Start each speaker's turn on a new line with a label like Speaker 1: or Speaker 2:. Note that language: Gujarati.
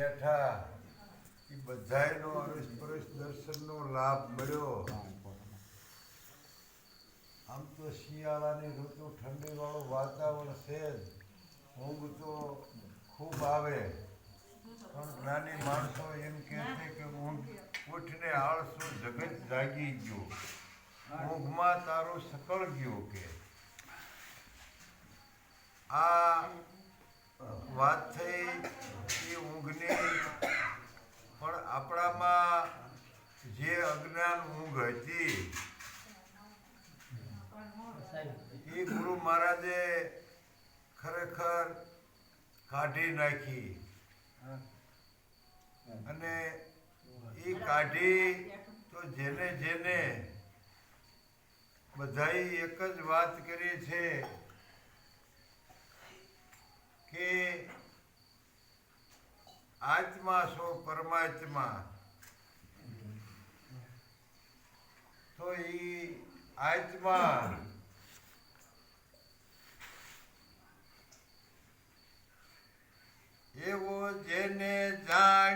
Speaker 1: બેઠા. એ બધાનો અરસપરસ દર્શનનો લાભ મળ્યો. આમ તો શિયાળાની ઋતુ ઠંડીવાળું વાતાવરણ છે ઊંઘ તો ખૂબ આવે. પણ જ્ઞાની માણસો એમ કહે છે કે ઊંઘ ઉઠને આળસો જગત જાગી ગયું. ઊંઘમાં તારું સકળ ગયું કે. આ વાત થઈ આપણામાં જે અજ્ઞાન ઊંઘ હતી, એ ગુરુ મહારાજે ખરેખર કાઢી નાખી. અને એ કાઢી તો જેને જેને બધાએ એક જ વાત કરી છે કે આત્મા સો પરમાત્મા? તો એ આત્મા. એવો જેને જા